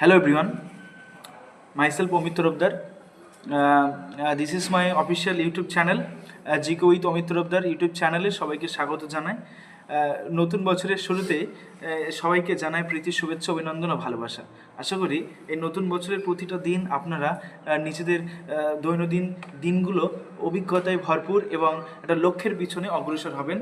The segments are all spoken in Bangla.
Hello everyone, myself Omit. Uh, uh, this is my official YouTube channel, uh, Zico with Amit Tarafdar YouTube চ্যানেলে সবাইকে স্বাগত জানাই। আহ, নতুন বছরের শুরুতে আহ, সবাইকে জানাই প্রীতি শুভেচ্ছা অভিনন্দন ও ভালোবাসা। আশা করি এই নতুন বছরের প্রতিটা দিন আপনারা আহ, নিজেদের দৈনন্দিন দিনগুলো অভিজ্ঞতায় ভরপুর এবং একটা লক্ষ্যের পিছনে অগ্রসর হবেন।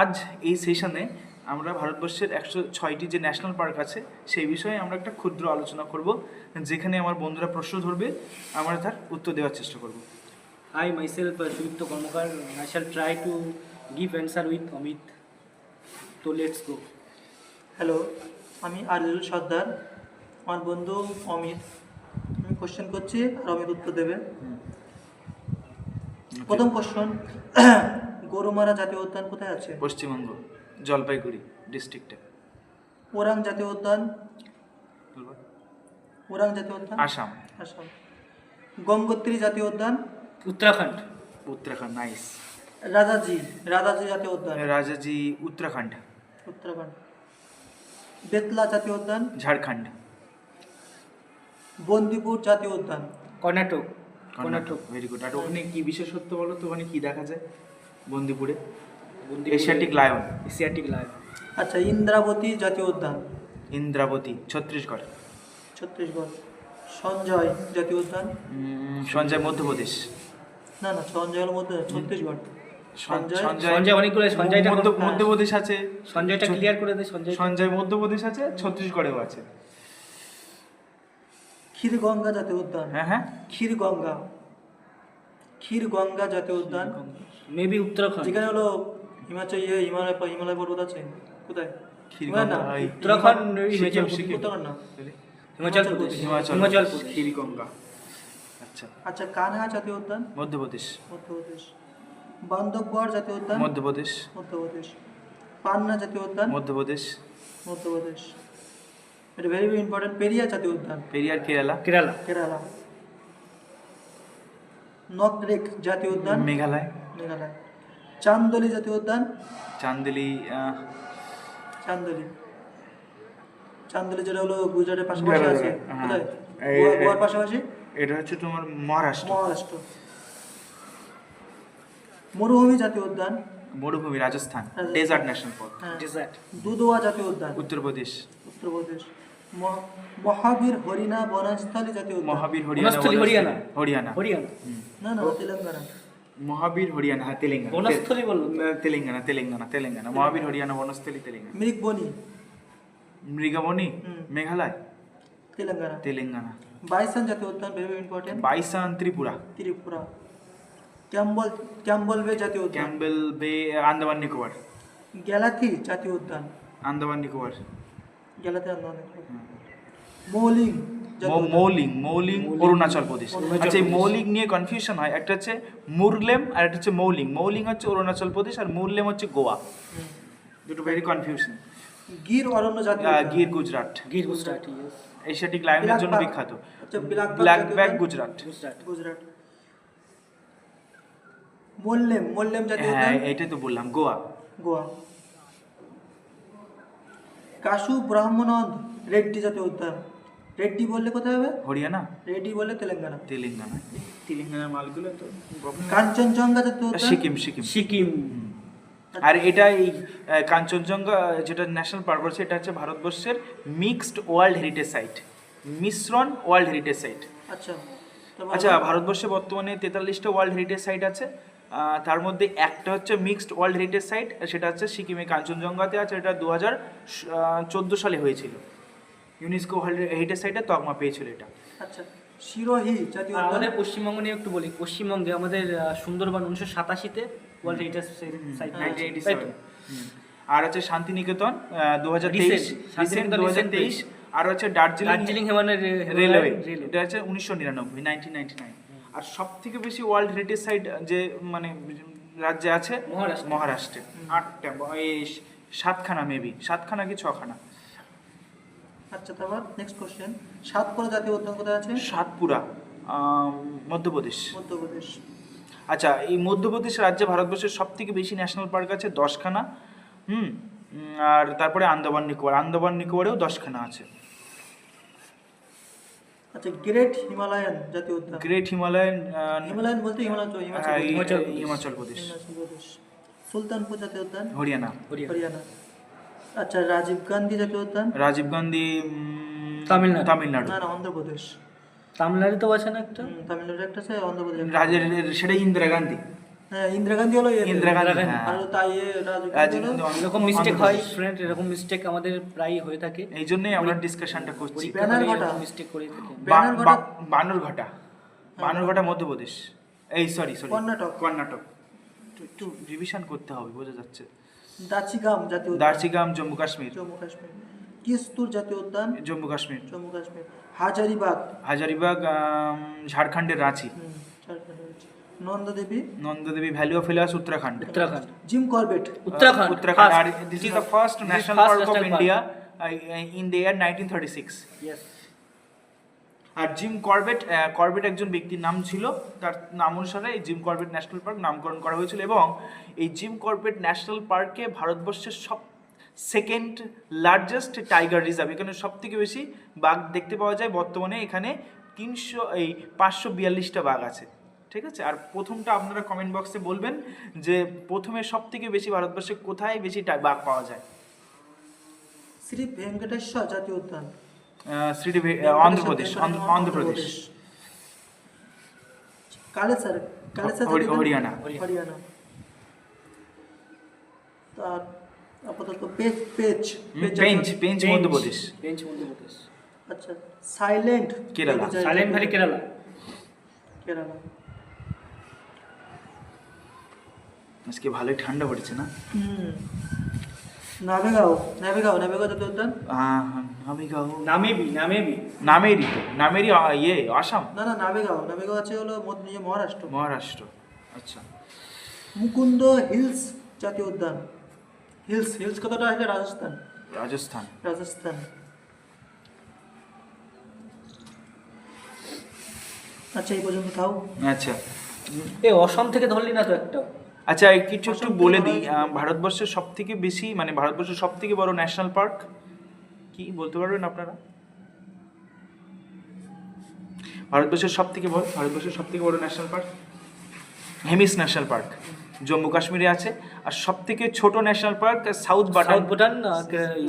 আজ এই সেশনে আমরা ভারতবর্ষের একশো ছয়টি যে ন্যাশনাল পার্ক আছে সেই বিষয়ে আমরা একটা ক্ষুদ্র আলোচনা করব যেখানে আমার বন্ধুরা প্রশ্ন ধরবে আমরা তার উত্তর দেওয়ার চেষ্টা করব I myself uh, Sudipto Karmakar. I shall try to give answer with Amit. So let's go. Hello আমি আরিজুল সর্দার আমার বন্ধু অমিত আমি কোশ্চেন করছি আর অমিত উত্তর দেবে প্রথম কোশ্চেন গরুমারা জাতীয় উদ্যান কোথায় আছে পশ্চিমবঙ্গ জলপাইগুড়ি ডিস্ট্রিক্টে। ওরাং জাতীয় উদ্যান? ওরাং জাতীয় উদ্যান? আসাম। আসাম। গঙ্গোত্রী জাতীয় উদ্যান? উত্তরাখণ্ড। উত্তরাখণ্ড নাইস রাজাজি রাজাজি জাতীয় উদ্যান? রাজাজি উত্তরাখণ্ড। উত্তরাখণ্ড। বেতলা জাতীয় উদ্যান? ঝাড়খণ্ড। বন্দিপুর জাতীয় উদ্যান? কর্ণাটক। কর্ণাটক. ভেরি গুড আর ওখানে কি বিশেষত্ব বলো তো? ওখানে কি দেখা যায় বন্দিপুরে. এশিয়াটিক লায়ন এশিয়াটিক লায়ন আচ্ছা ইন্দ্রাবতী জাতীয় উদ্যান। ইন্দ্রাবতী ছত্তিশগড়। ছত্তিশগড়। সঞ্জয় জাতীয় উদ্যান? সঞ্জয় মধ্যপ্রদেশ। না না সঞ্জয়ের মধ্যে ছত্তিশগড়। সঞ্জয়- সঞ্জয় অনেকগুলো সঞ্জয়টা মধ্যপ্রদেশ আছে। সঞ্জয়টা ক্লিয়ার করে দে সঞ্জয় সঞ্জয় মধ্যপ্রদেশ আছে ছত্তিশগড়েও আছে। ক্ষীরগঙ্গা জাতীয় উদ্যান। হ্যাঁ হ্যাঁ। ক্ষীরগঙ্গা। ক্ষীরগঙ্গা জাতীয় উদ্যান। মেবি উত্তরাখণ্ড। যেখানে হলো হিমাচল ইয়ে হিমালয় হিমালয় পর্বত আছে। কোথায়? না, উত্তরাখণ্ড, হিমাচল উত্তরাখণ্ড না? হিমাচল প্রদেশ। হিমাচল ক্ষীরগঙ্গা। আচ্ছা। আচ্ছা কানহা জাতীয় উদ্যান? মধ্যপ্রদেশ। মধ্যপ্রদেশ। বান্দবগড় জাতীয় উদ্যান? মধ্যপ্রদেশ। মধ্যপ্রদেশ। পান্না জাতীয় উদ্যান? মধ্যপ্রদেশ। মধ্যপ্রদেশ। এটা ভেরি ভেরি ইম্পর্টেন্ট পেরিয়া জাতীয় উদ্যান? পেরিয়ার কেরালা। কেরালা। কেরালা। নকরেক জাতীয় উদ্যান? মেঘালয়। মেঘালয়। চান্দলি জাতীয় উদ্যান? চান্দিলি চান্দলি। চান্দলি যেটা হলো গুজরাটের পাশাপাশি আছে। হ্যাঁ। গোয়ার পাশাপাশি? এটা হচ্ছে তোমার মহারাষ্ট্র। মহারাষ্ট্র। মরুভূমি জাতীয় উদ্যান? মরুভূমি রাজস্থান। ডেজার্ট ন্যাশনাল পার্ক হ্যাঁ। ডেজার্ট দুধোয়া জাতীয় উদ্যান। উত্তরপ্রদেশ। উত্তরপ্রদেশ। মহাবীর হরিণা বনাস্থলী জাতীয় উদ্যান। মহাবীর হরিয়ানা হরিয়ানা। হরিয়ানা। হরিয়ানা। না না তেলেঙ্গানা। মহাবীর হরিয়ানা হ্যাঁ তেলেঙ্গানা বনস্থলী বলল তো। তে- তেলেঙ্গানা তেলেঙ্গানা তেলেঙ্গানা মহাবীর হরিয়ানা বনস্থলী তেলেঙ্গানা মৃগবনি মৃগাবনী হুম। মেঘালয় তেলেঙ্গানা তেলেঙ্গানা বাইসান জাতীয় উদ্যান very important bison Tripura Tripura Campbell Campbell bay জাতীয় উদ্যান ক্যাম্বেল বে আন্দামান নিকোবর গ্যালাথি জাতীয় উদ্যান আন্দামান নিকোবর গ্যালাথি আন্দামান মৌলিং মৌলিং অরুণাচল প্রদেশ। আচ্ছা এই মৌলিং নিয়ে কনফিউশন হয়। একটা হচ্ছে মুরলেম আর একটা হচ্ছে মৌলিং। মৌলিং হচ্ছে অরুণাচল প্রদেশ আর মুরলেম হচ্ছে গোয়া। দুটো ভেরি কনফিউশন গির অরণ্য জাতীয় গির গুজরাট। গির গুজরাট এশিয়াটিক লায়নের জন্য বিখ্যাত। আচ্ছা, ব্ল্যাক ব্যাক গুজরাট। গুজরাট মোল্লেম মোল্লেম জাতীয় হ্যাঁ এইটাই তো বললাম গোয়া। গোয়া। কাশু ব্রাহ্মণন্দ রেড্ডি জাতীয় উদ্যান। রেড্ডি বললে কোথায় হবে? হরিয়ানা। রেড্ডি বললে তেলেঙ্গানা। তেলেঙ্গানা। তেলেঙ্গানার মালগুলো তো কাঞ্চনজঙ্ঘা তো সিকিম সিকিম। সিকিম। আর এটা এই কাঞ্চনজঙ্ঘা যেটা ন্যাশনাল পার্ক আছে এটা হচ্ছে ভারতবর্ষের মিক্সড ওয়ার্ল্ড হেরিটেজ সাইট মিশ্রণ ওয়ার্ল্ড হেরিটেজ সাইট আচ্ছা। আচ্ছা ভারতবর্ষে বর্তমানে তেতাল্লিশটা ওয়ার্ল্ড হেরিটেজ সাইট আছে। তার মধ্যে একটা হচ্ছে মিক্সড ওয়ার্ল্ড হেরিটেজ সাইট সেটা হচ্ছে সিকিমে। কাঞ্চনজঙ্ঘাতে আছে এটা দু হাজার চোদ্দ সালে হয়েছিল। ইউনেস্কো ওয়ার্ল্ড হেরিটেজ সাইটে তকমা পেয়েছিল এটা। আচ্ছা। শিরোহি জাতীয় আমাদের পশ্চিমবঙ্গ নিয়ে একটু বলি। পশ্চিমবঙ্গে আমাদের সুন্দরবন উনিশশো সাতাশিতে ওয়ার্ল্ড হেরিটেজ সাইট 1987 হুম। আর হচ্ছে শান্তিনিকেতন দু হাজার তেইশ। দু হাজার তেইশ। আর হচ্ছে দার্জিলিং দার্জিলিং হিমালয়ের রেলওয়ে এটা হচ্ছে উনিশশো নিরানব্বই নাইনটিন নাইনটি নাইন আর সব থেকে বেশি ওয়ার্ল্ড হেরিটেজ সাইট যে মানে রাজ্যে আছে মহারাষ্ট্র। মহারাষ্ট্রে। আটটা সাতখানা মেবি সাতখানা কি ছখানা? আচ্ছা তারপর নেক্সট কোশ্চেন সাতপুরা জাতীয় উদ্যান কোথায় আছে? সাতপুরা মধ্যপ্রদেশ। মধ্যপ্রদেশ। আচ্ছা এই মধ্যপ্রদেশ রাজ্যে ভারতবর্ষের সব থেকে বেশি ন্যাশনাল পার্ক আছে? দশখানা। হুম আর তারপরে আন্দামান নিকোবর। আন্দামান নিকোবরেও দশখানা আছে। আচ্ছা গ্রেট হিমালয়ান জাতীয় উদ্যান। গ্রেট হিমালয়ান হিমালয়ান বলতে হিমালয় হিমাচল হিমাচল প্রদেশ। সুলতানপুর জাতীয় উদ্যান? হরিয়ানা। হরিয়ানা। আচ্ছা রাজীব গান্ধী জাতীয় উদ্যান? রাজীব গান্ধী তামিলনাড়ু। তামিলনাড়ু। না না অন্ধ্রপ্রদেশ। তামিলনাড়ু তো আছে না একটা? তামিলনাড়ু একটা আছে অন্ধ্রপ্রদেশ। রাজের সেটা ইন্দিরা গান্ধী। হ্যাঁ ইন্দিরা গান্ধী হলো ইন্দিরা গান্ধী গান্ধী। হ্যাঁ। আর তাই রাজীব গান্ধী এরকম মিস্টেক হয়। ফ্রেন্ড এরকম মিস্টেক আমাদের প্রায় হয়ে থাকে। এই জন্যই আমরা ডিসকাশনটা করছি। ব্যানার ঘটা। মিস্টেক করে থাকি। ব্যানার ঘটা। বানরঘাটা। বানরঘাটা মধ্যপ্রদেশ। এই সরি সরি কর্ণাটক। কর্ণাটক। একটু- একটু রিভিশন করতে হবে বোঝা যাচ্ছে। দাচিগাম জাতীয় উদ্যান। দার্চিগাম জম্মু কাশ্মীর। জম্মু কাশ্মীর। কিস্তুর জাতীয় উদ্যান। জম্মু কাশ্মীর। জম্মু কাশ্মীর। হাজারিবাগ। হাজারিবাগ আম, ঝাড়খণ্ডের রাঁচি। হুম, ঝাড়খণ্ডে রয়েছে। Nanda Devi. Nanda Devi valley of হিলাস Uttarakhand. Uttarakhand. Jim Corbett. Uttarakhand. Uttarakhand. First. R this is the first This is national first park of national park. India in the year nineteen thirty six Yes. আর জিম কর্বেট কর্বেট একজন ব্যক্তির নাম ছিল। তার নাম অনুসারে এই জিম কর্বেট ন্যাশনাল পার্ক নামকরণ করা হয়েছিল এবং এই জিম কর্বেট ন্যাশনাল পার্কে ভারতবর্ষের সব সেকেন্ড লার্জেস্ট টাইগার রিজার্ভ এখানে সব থেকে বেশি বাঘ দেখতে পাওয়া যায়। বর্তমানে এখানে তিনশো, এই পাঁচশো বিয়াল্লিশটা বাঘ আছে। ঠিক আছে? আর প্রথমটা আপনারা কমেন্ট বক্সে বলবেন যে প্রথমে সব থেকে বেশি ভারতবর্ষে কোথায় বেশি বাঘ পাওয়া যায়? শ্রী ভেঙ্কটেশ্বর জাতীয় উদ্যান। শ্রীডি অন্ধ্রপ্রদেশ অন্ধ্রপ্রদেশ। হরিয়ানা। হরিয়ানা। তার আপাতত page page Pench Pench Madhya Pradesh. Bench Madhya Pradesh. আচ্ছা silent Kerala. Silent valley Kerala. Kerala. আজকে ভালোই ঠান্ডা পড়েছে না? হুম। নাভেগাঁও নাভেগাঁও নাভেগাঁও জাতীয় উদ্যান আহ, নামেগাঁও। নামেবি নামেবি। তো নামেরই ইয়ে আসাম? না না নাভেগাঁও নাভেগাঁও আছে হলো ইয়ে মহারাষ্ট্র। মহারাষ্ট্র আচ্ছা। মুকুন্দ হিলস জাতীয় উদ্যান। হিলস হিলস কথাটা আসলে রাজস্থান। রাজস্থান। রাজস্থান। আচ্ছা এই পর্যন্ত আচ্ছা। এ অসম থেকে ধরলি না তো একটা? আচ্ছা কিছু একটু বলে দিই ভারতবর্ষের সব থেকে বেশি মানে ভারতবর্ষের সব থেকে বড় ন্যাশনাল পার্ক কি বলতে পারবেন আপনারা? ভারতবর্ষের সব থেকে বড় ভারতবর্ষের সব থেকে বড় national park Hemis national park Jammu কাশ্মীরে আছে। আর সব থেকে ছোট national park south button south Bhutan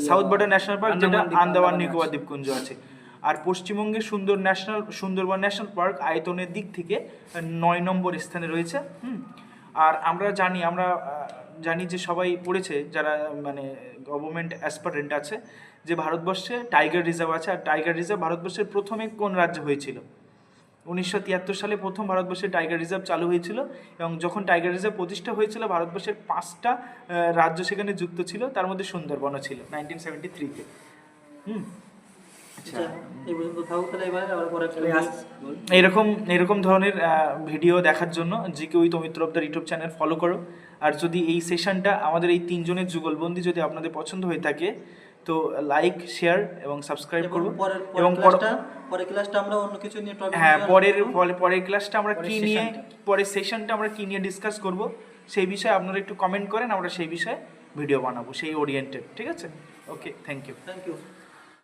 south butter national park যেটা আন্দামান নিকোবর। দ্বীপপুঞ্জ আছে। আর পশ্চিমবঙ্গে সুন্দর ন্যাশনাল সুন্দরবন ন্যাশনাল পার্ক আয়তনের দিক থেকে নয় নম্বর স্থানে রয়েছে। হুম? আর আমরা জানি আমরা জানি যে সবাই পড়েছে যারা মানে গভর্নমেন্ট অ্যাসপারেন্ট আছে যে ভারতবর্ষে টাইগার রিজার্ভ আছে আর টাইগার রিজার্ভ ভারতবর্ষের প্রথমে কোন রাজ্য হয়েছিল? উনিশশো তিয়াত্তর সালে প্রথম ভারতবর্ষে টাইগার রিজার্ভ চালু হয়েছিল এবং যখন টাইগার রিজার্ভ প্রতিষ্ঠা হয়েছিল ভারতবর্ষের পাঁচটা রাজ্য সেখানে যুক্ত ছিল তার মধ্যে সুন্দরবনও ছিল নাইনটিন সেভেন্টি থ্রিতে হুম? আচ্ছা। এরকম এরকম ধরনের ভিডিও দেখার জন্য জি জিকে উইথ অমিত্র অব্দার ইউটিউব চ্যানেল ফলো করো। আর যদি এই সেশনটা আমাদের এই তিনজনের যুগলবন্দি যদি আপনাদের পছন্দ হয়ে থাকে তো লাইক শেয়ার এবং সাবস্ক্রাইব করুন। এবং পরের ক্লাসটা পরের ক্লাসটা আমরা অন্য কিছু নিয়ে টপিক হ্যাঁ পরের পরে- পরের ক্লাসটা আমরা কি নিয়ে পরের সেশনটা আমরা কি নিয়ে ডিসকাস করব সেই বিষয়ে আপনারা একটু কমেন্ট করেন আমরা সেই বিষয়ে ভিডিও বানাবো সেই ওরিয়েন্টেড ঠিক আছে? Okay thank you thank you